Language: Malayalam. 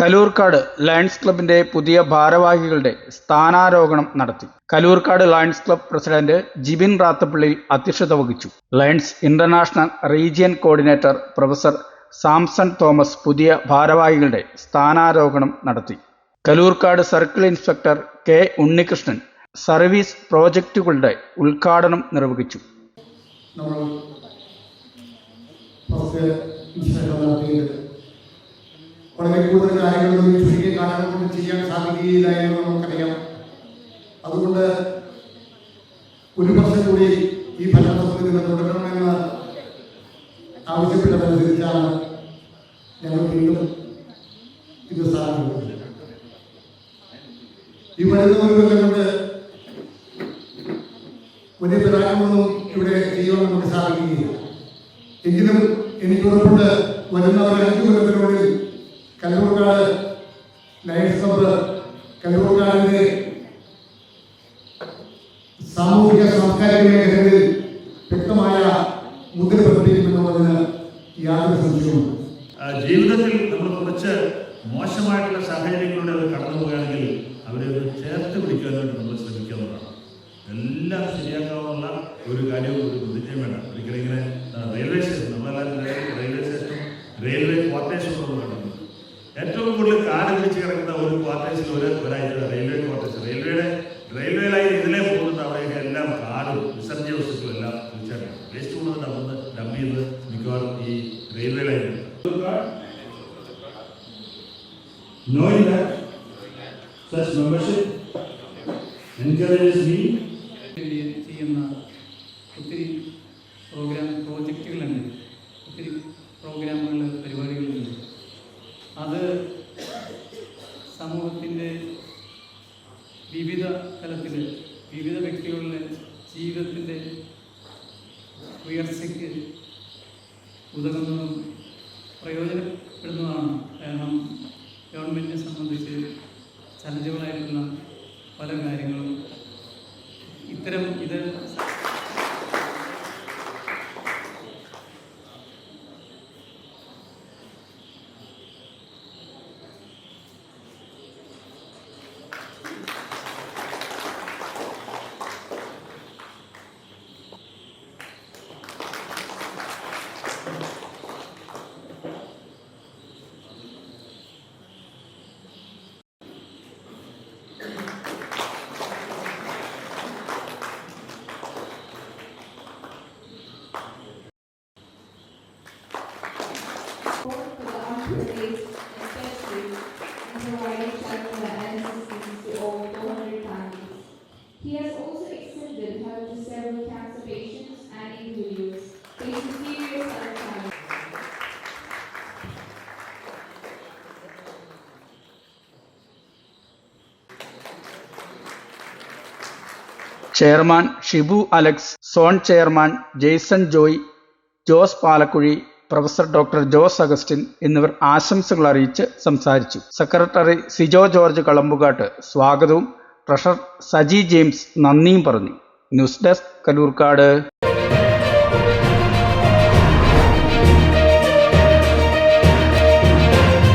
കലൂർക്കാട് ലയൺസ് ക്ലബിന്റെ പുതിയ ഭാരവാഹികളുടെ സ്ഥാനാരോഹണം നടത്തി. Kaloorkad Lions Club president Jibin Rathappally അധ്യക്ഷത വഹിച്ചു. Lions International region coordinator professor Samson Thomas പുതിയ ഭാരവാഹികളുടെ സ്ഥാനാരോഹണം നടത്തി. Kaloorkad circle inspector K Unnikrishnan service പ്രോജക്റ്റുകളുടെ ഉദ്ഘാടനം നിർവഹിച്ചു. നമ്മൾ വളരെ കൂടുതൽ കാര്യങ്ങൾ ചുരുക്കിയ കാലം കൊണ്ട് ചെയ്യാൻ സാധിക്കുകയില്ല എന്ന് നമുക്കറിയാം. അതുകൊണ്ട് ഒരു വർഷം കൂടി ഈ നിന്ന് തുടരണമെന്ന് ആവശ്യപ്പെട്ടതനുസരിച്ചാണ് ഞങ്ങൾ വീണ്ടും ഇത് സ്ഥാപിക്കുന്നത്. ഈ വരുന്ന ഒരു കൊല്ലം കൊണ്ട് വലിയ പരാജയമൊന്നും ഇവിടെ ചെയ്യുവാൻ നമുക്ക് സാധിക്കുകയില്ല. എങ്കിലും എനിക്ക് ഉറപ്പുണ്ട് വരുന്ന ഒരു അഞ്ചു കൊല്ലത്തിനുള്ളിൽ കല്ലൂർക്കാട് ലയൺസ് ക്ലബ്ബ് കല്ലൂർക്കാടിന്റെ സാമൂഹിക സാംസ്കാരിക മേഖലകളിൽ വ്യക്തമായ മുദ്ര പതിപ്പിക്കുമെന്നുള്ളതിന് യാതൊരു സംശയവുമില്ല. ജീവിതത്തിൽ നമ്മൾ കുറച്ച് മോശമായിട്ടുള്ള സാഹചര്യങ്ങളിലൂടെ കടന്നു ഒരു ഒരാഴ്ച റെയിൽവേ ക്വാർട്ടേഴ്സ് റെയിൽവേയുടെ റെയിൽവേ ലൈൻ ഇതിലേ പോകുന്ന അവിടെയൊക്കെ എല്ലാം കാടും വിസർജ്യ വസ്തുക്കളും എല്ലാം തീർച്ചയായിട്ടും വേസ്റ്റ് കൂടുതൽ നടന്ന് ഡംപ് ചെയ്ത് മിക്കവാറും ഈ റെയിൽവേ ലൈനിൽ knowing that such membership encourages me. ചെയ്യുന്ന ഒത്തിരി പ്രോഗ്രാം പ്രോജക്റ്റുകളുണ്ട് ഒത്തിരി പ്രോഗ്രാമുകൾ പരിപാടികളുണ്ട്. അത് സമൂഹത്തിന്റെ വിവിധ തലത്തിൽ വിവിധ വ്യക്തികളുടെ ജീവിതത്തിന്റെ ഉയർച്ചയ്ക്ക് ഉതകുന്നതും പ്രയോജനപ്പെടുന്നതാണ് കാരണം ഗവൺമെന്റിനെ സംബന്ധിച്ച് ചലഞ്ചുകളായിട്ടുള്ള പല കാര്യങ്ങളും for the entrepreneurs, especially in providing shelter and assistance to over 400 families. He has also extended help to several cancer patients and individuals facing serious health challenges. Chairman Shibu Alex zone chairman Jaison Joy Jose Palakkuzhi professor doctor Jose Augustine എന്നിവർ ആശംസകൾ അറിയിച്ച് സംസാരിച്ചു. സെക്രട്ടറി സിജോ ജോർജ് കളമ്പുകാട്ട് സ്വാഗതവും ട്രഷർ സജി ജെയിംസ് നന്ദിയും പറഞ്ഞു. News desk Kaloorkad.